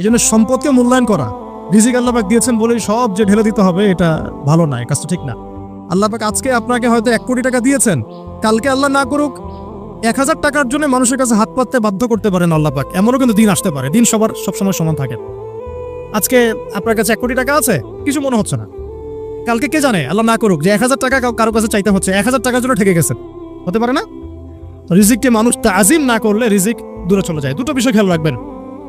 এই জন্য সম্পদকে মূল্যায়ন করা। রিজিক আল্লাপাক দিয়েছেন বলেই সব যে ঢেলে দিতে হবে, এটা ভালো না, এই কাজটা ঠিক না। আল্লাপাক আজকে আপনাকে হয়তো এক কোটি টাকা দিয়েছেন, কালকে আল্লাহ না করুক, এক হাজার টাকার জন্য মানুষের কাছে হাত পাততে বাধ্য করতে পারেন আল্লাপাক এমনও কিন্তু দিন আসতে পারে, দিন সবার সবসময় সমান থাকে। আজকে আপনার কাছে এক কোটি টাকা আছে, কিছু মনে হচ্ছে না। কালকে কে জানে, আল্লাহ না করুক, যে এক হাজার টাকা কারও কাছে চাইতে হচ্ছে, এক হাজার টাকার জন্য ঠেকে গেছেন হতে পারে না? রিজিককে মানুষ তাজিম না করলে রিজিক দূরে চলে যায়। দুটো বিষয় খেয়াল রাখবেন।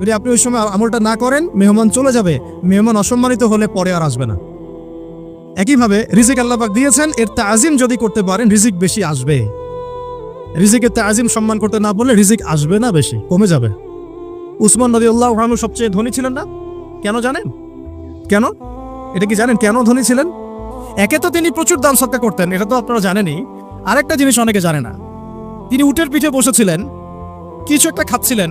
যদি আপনি ওই সময় আমলটা না করেন, মেহমান চলে যাবে। মেহমান অসম্মানিত হলে পরে আর আসবে না। একইভাবে রিজিক আল্লাপাক দিয়েছেন, এর তাজিম যদি করতে পারেন, রিজিক বেশি আসবে। রিজিকের তাজিম সম্মান করতে না বললে রিজিক আসবে না বেশি, কমে যাবে। উসমান নদী আল্লাহ সবচেয়ে ধনী ছিলেন না? কেন জানেন? কেন? এটা কি জানেন কেন ধনী ছিলেন? একে তো তিনি প্রচুর দান সৎকার করতেন, এটা তো আপনারা জানেনই। আরেকটা জিনিস অনেকে জানে না। তিনি উটের পিঠে বসেছিলেন, কিছু একটা খাচ্ছিলেন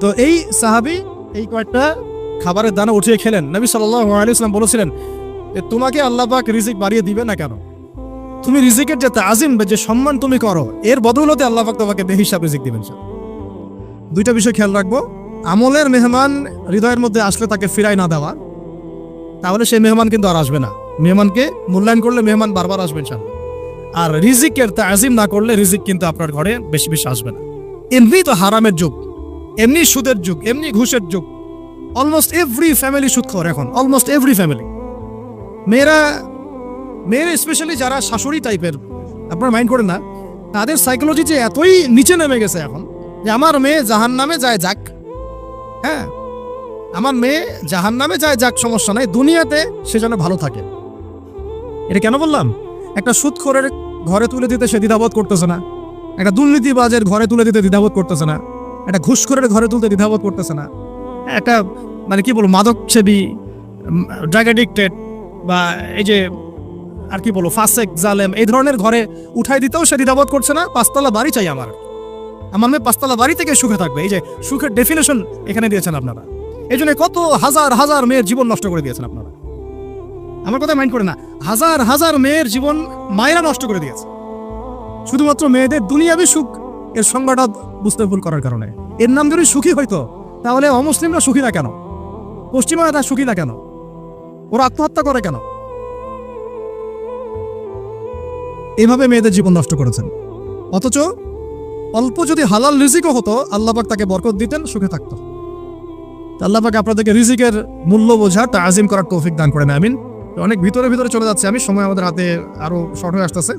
তো এই সাহাবি এই কয়েকটা খাবারের দানা উঠিয়ে খেলেন। নবী সাল্লাম বলেছিলেন যে তোমাকে আল্লাহ পাক রিজিক বাড়িয়ে দিবে না কেন? তুমি রিজিকের যে তাজিম যে সম্মান তুমি করো, এর বদৌলতে আল্লাহ পাক তোমাকে বেহিসাব রিজিক দিবেন। দুইটা বিষয় খেয়াল রাখব। আমলের মেহমান হৃদয়ের মধ্যে আসলে তাকে ফিরাই না দেওয়া, তাহলে সেই মেহমান কিন্তু আর আসবে না। মেহমানকে মূল্যায়ন করলে মেহমান বারবার আসবেন স্যার আর রিজিকের তাজিম না করলে রিজিক কিন্তু আপনার ঘরে বেশি বেশি আসবে না। এমনি তো হারামের যুগ। এমনি সুদের যুগ, এমনি ঘুষের যুগ। অলমোস্ট এভরি ফ্যামিলি সুদখোর এখন অলমোস্ট এভরি ফ্যামিলি মেয়েরা মেয়েরা স্পেশালি যারা শাশুড়ি টাইপের আপনার মাইন্ড করেন না, তাদের সাইকোলজি যে এতই নিচে নেমে গেছে এখন, যে আমার মেয়ে জাহান নামে যায় যাক। হ্যাঁ আমার মেয়ে জাহান নামে যায় যাক, সমস্যা নাই, দুনিয়াতে সে যেন ভালো থাকে। এটা কেন বললাম? একটা সুদখোরের ঘরে তুলে দিতে সে দ্বিধাবোধ করতেছে না। একটা দুর্নীতিবাজের ঘরে তুলে দিতে দ্বিধাবোধ করতেছে না। একটা ঘুষখোরের ঘরে তুলতে দ্বিধাবোধ করতেছে না। একটা মানে কি বলব মাদক সেবী ড্রাগ অ্যাডিক্টেড বা এই যে, আর কি বলব, ফাসেক, জালেম, এই ধরনের ঘরে উঠাই দিতেও সে দ্বিধাবোধ করছে না, পাঁচতলা বাড়ি চাই আমার। আমার মেয়ে পাঁচতলা বাড়ি থেকে সুখে থাকবে। এই যে, সুখের ডেফিনেশন এখানে দিয়েছেন আপনারা। এই জন্য কত হাজার হাজার মেয়ের জীবন নষ্ট করে দিয়েছেন আপনারা। আমার কথা মাইন্ড করে না। হাজার হাজার মেয়ের জীবন মায়েরা নষ্ট করে দিয়েছে। শুধুমাত্র মেয়েদের দুনিয়াবি সুখ এর সংজ্ঞাটা বুঝতে ভুল করার কারণে। এর নাম যদি সুখী হইতো তাহলে অমুসলিমরা সুখী না কেন? পশ্চিমারা সুখী না কেন? ওরা আত্মহত্যা করে কেন? এইভাবে মেয়েদের জীবন নষ্ট করেছেন। অথচ অল্প যদি হালাল রিজিকও হতো, আল্লাপাক তাকে বরকত দিতেন, সুখে থাকতো। আল্লাপাক আপনাদেরকে রিজিকের মূল্য বোঝা তা আজিম করার তৌফিক দান করেন, আমিন। অনেক ভিতরে ভিতরে চলে যাচ্ছে, আমি সময় আমাদের হাতে আরও শর্ট হয়ে আসতেছে।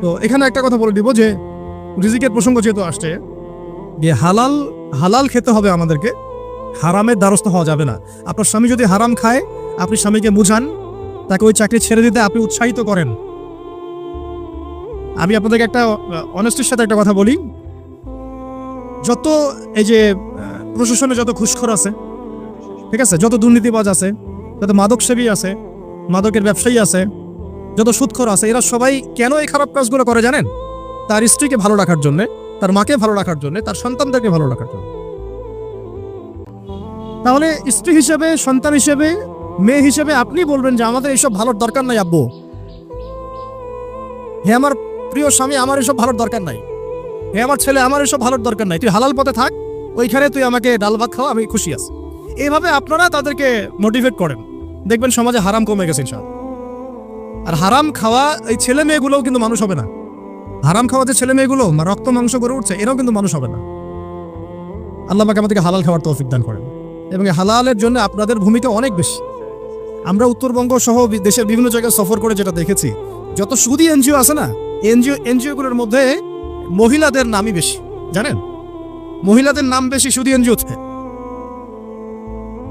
তো এখানে একটা কথা বলে দিব যে রিজিকের প্রসঙ্গ যেহেতু আসছে যে হালাল হালাল খেতে হবে আমাদেরকে, হারামের দ্বারস্থ হওয়া যাবে না। আপনার স্বামী যদি হারাম খায়, আপনি স্বামীকে বুঝান, তাকে ওই চাকরি ছেড়ে দিতে আপনি উৎসাহিত করেন। আমি আপনাদেরকে একটা অনেস্টির সাথে একটা কথা বলি। যত এই যে প্রশাসনে যত ঘুষখোর আছে, ঠিক আছে, যত দুর্নীতিবাজ আছে, যত মাদক সেবী আছে, মাদকের ব্যবসায়ী আছে, যত সুৎখর আছে, এরা সবাই কেন এই খারাপ কাজগুলো করে জানেন? তার স্ত্রীকে ভালো রাখার জন্য, তার মাকে ভালো রাখার জন্য, তার সন্তানদেরকে ভালো রাখার জন্য। তাহলে স্ত্রী হিসেবে, সন্তান হিসেবে, মেয়ে হিসেবে আপনি বলবেন যে, আমাদের এইসব ভালোর দরকার নাই, আব্বু। হে আমার প্রিয় স্বামী, আমার এসব ভালোর দরকার নাই। হে আমার ছেলে, আমার এসব ভালোর দরকার নাই। তুই হালাল পথে থাক, ওইখানে তুই আমাকে ডাল ভাত খাওয়া আমি খুশি আছি। এইভাবে আপনারা তাদেরকে মোটিভেট করেন। দেখবেন সমাজে হারাম কমে গেছে, ইনশাআল্লাহ। আর হারাম খাওয়া এই ছেলে মেয়েগুলোও কিন্তু মানুষ হবে না। হারাম খাওয়া যে ছেলে মেয়েগুলো রক্ত, মাংস করে উঠছে, এরাও কিন্তু মানুষ হবে না। আল্লাহ পাক আমাদেরকে হালাল খাওয়ার তৌফিক দান করেন। এবং হালালের জন্য আপনাদের ভূমিকা অনেক বেশি। আমরা উত্তরবঙ্গ সহ দেশের বিভিন্ন জায়গায় সফর করে যেটা দেখেছি, যত সুদী এনজিও আছে না, এনজিও, এনজিওগুলোর মধ্যে মহিলাদের নামই বেশি, জানেন? মহিলাদের নাম বেশি সুদী এনজিওতে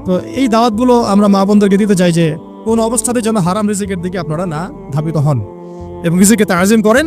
তো এই দাওয়াতগুলো আমরা মা বোনদেরকে দিতে চাই যে, কোন অবস্থাতে যেন হারাম রিজিকের দিকে আপনারা না ধাবিত হন এবং রিজিকে তাজিম করেন।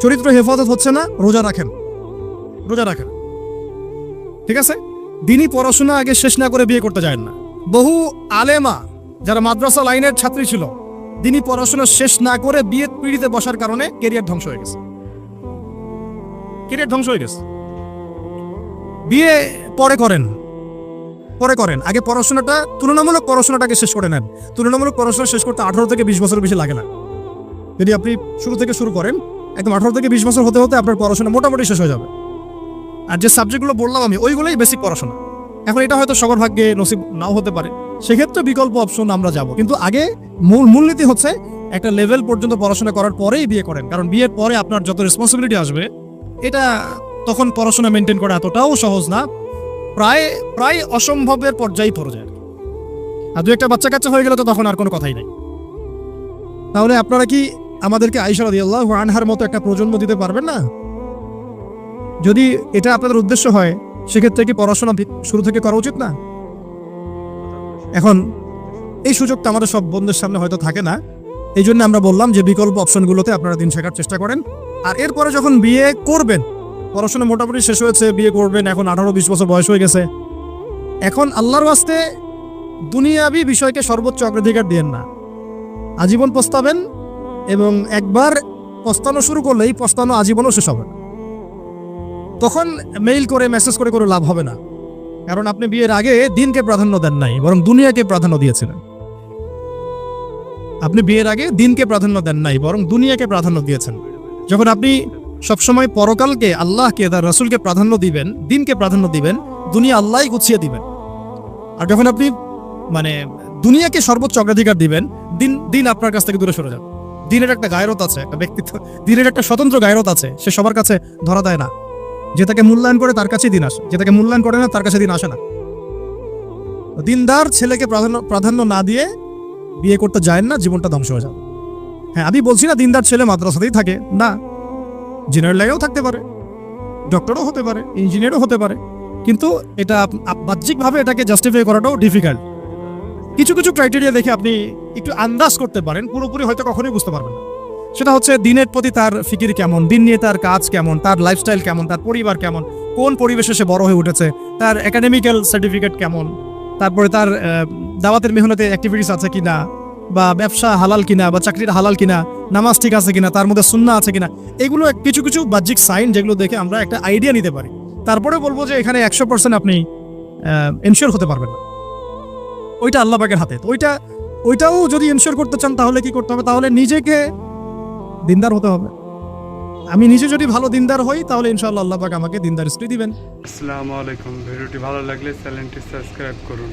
চরিত্র হেফাজত হচ্ছে না, রোজা রাখেন। রোজা রাখেন। ঠিক আছে? দিনই পড়াশোনা আগে শেষ না করে বিয়ে করতে যায় না। বহু আলেমা যারা মাদ্রাসা লাইনের ছাত্রী ছিল, দিনই পড়াশোনা শেষ না করে বিয়ে পিড়িতে বসার কারণে কেরিয়ার ধ্বংস হয়ে গেছে। কেরিয়ার ধ্বংস হয়ে গেছে। বিয়ে পরে করেন। পরে করেন। আগে পড়াশোনাটা, তুলনামূলক পড়াশোনাটাকে শেষ করে নেন। তুলনামূলক পড়াশোনা শেষ করতে আঠারো থেকে বিশ বছর বেশি লাগে না। যদি আপনি শুরু থেকে শুরু করেন একদম আঠারো থেকে বিশ বছর হতে হতে আপনার পড়াশোনা মোটামুটি শেষ হয়ে যাবে। আর যে সাবজেক্টগুলো বললাম আমি, ওইগুলোই বেসিক পড়াশোনা। এখন এটা হয়তো সবার ভাগ্যে নসিব নাও হতে পারে। সেক্ষেত্রে বিকল্প অপশন আমরা যাব। কিন্তু আগে মূল, মূলনীতি হচ্ছে একটা লেভেল পর্যন্ত পড়াশোনা করার পরেই বিয়ে করেন। কারণ বিয়ের পরে আপনার যত রেসপন্সিবিলিটি আসবে, এটা তখন পড়াশোনা মেনটেন করা এতটাও সহজ না। প্রায় প্রায় অসম্ভবের পর্যায়ে পড়ে যায়। আর দু একটা বাচ্চা কাচ্চা হয়ে গেলে তো তখন আর কোনো কথাই নেই। তাহলে আপনারা কি আমাদেরকে আইসা রাদিয়াল্লাহু আনহার মতো একটা প্রজন্ম দিতে পারবেন না? যদি এটা আপনাদের উদ্দেশ্য হয়, সেক্ষেত্রে কি পড়াশোনা শুরু থেকে করা উচিত না? এখন, এই সুযোগটা আমাদের সব বন্ধুদের সামনে হয়তো থাকে না। এই জন্য আমরা বললাম যে বিকল্প অপশনগুলোতে আপনারা দিন শেখার চেষ্টা করেন। আর এরপরে যখন বিয়ে করবেন, পড়াশোনা মোটামুটি শেষ হয়েছে, বিয়ে করবেন, এখন আঠারো বিশ বছর বয়স হয়ে গেছে। এখন আল্লাহর ওয়াস্তে দুনিয়াবি বিষয়কে সর্বোচ্চ অগ্রাধিকার দিয়েন না। আজীবন পস্তাবেন এবং একবার পস্তানো শুরু করলেই পস্তানো আজীবনও শেষ হবে না। তখন মেইল করে মেসেজ করে করে লাভ হবে না। কারণ আপনি বিয়ের আগে দিনকে প্রাধান্য দেন নাই, বরং দুনিয়াকে প্রাধান্য দিয়েছিলেন। আপনি বিয়ের আগে দিনকে প্রাধান্য দেন নাই, বরং দুনিয়াকে প্রাধান্য দিয়েছেন। যখন আপনি সবসময় পরকালকে আল্লাহকে, তার রসুলকে প্রাধান্য দিবেন, দিনকে প্রাধান্য দিবেন, দুনিয়া আল্লাহই গুছিয়ে দিবেন। আর যখন আপনি মানে দুনিয়াকে সর্বোচ্চ অগ্রাধিকার দিবেন, দিন দিন আপনার কাছ থেকে দূরে সরে যাবে। দিনের একটা গায়রত আছে, একটা ব্যক্তিত্ব। দিনের একটা স্বতন্ত্র গায়রত আছে, সে সবার কাছে ধরা দেয় না। যে তাকে মূল্যায়ন করে তার কাছেই দিন আসে, যে তাকে মূল্যায়ন করে না, তার কাছে দিন আসে না। দিনদার ছেলেকে প্রাধান্য প্রাধান্য না দিয়ে বিয়ে করতে যায় না, জীবনটা ধ্বংস হয়ে যাবে। হ্যাঁ আমি বলছি না দিনদার ছেলে মাদ্রাসাতেই থাকে। না, জেনারেল লাইনেও থাকতে পারে, ডক্টরও হতে পারে, ইঞ্জিনিয়ারও হতে পারে। কিন্তু এটা বাহ্যিকভাবে এটাকে জাস্টিফাই করাটাও ডিফিকাল্ট কিছু কিছু ক্রাইটেরিয়া দেখে আপনি একটু আন্দাজ করতে পারেন, পুরোপুরি হয়তো কখনোই বুঝতে পারবেন না। সেটা হচ্ছে দিনের প্রতি তার ফিকির কেমন, দিন নিয়ে তার কাজ কেমন, তার লাইফস্টাইল কেমন, তার পরিবার কেমন, কোন পরিবেশে সে বড় হয়ে উঠেছে, তার একাডেমিক্যাল সার্টিফিকেট কেমন, তারপরে তার দাওয়াতের মেহনতে অ্যাক্টিভিটিস আছে কিনা, বা ব্যবসা হালাল কিনা, বা চাকরির হালাল কিনা, নামাজ ঠিক আছে কিনা, তার মধ্যে সুন্না আছে কিনা, এগুলো কিছু কিছু বাহ্যিক সাইন যেগুলো দেখে আমরা একটা আইডিয়া নিতে পারি। তারপরে বলব যে এখানে একশো পার্সেন্ট আপনি এনশিওর হতে পারবেন না। ওইটা আল্লাহ পাকের হাতে। তো ওইটা ওইটাও যদি এনশিওর করতে চান, তাহলে কি করতে হবে? তাহলে নিজেকে দিনদার হতে হবে। আমি নিজে যদি ভালো দিনদার হই, তাহলে ইনশাআল্লাহ আল্লাহ পাক আমাকে দিনদার স্ত্রী দিবেন। আসসালামু আলাইকুম। ভিডিওটি ভালো লাগলে চ্যানেলটি সাবস্ক্রাইব করুন।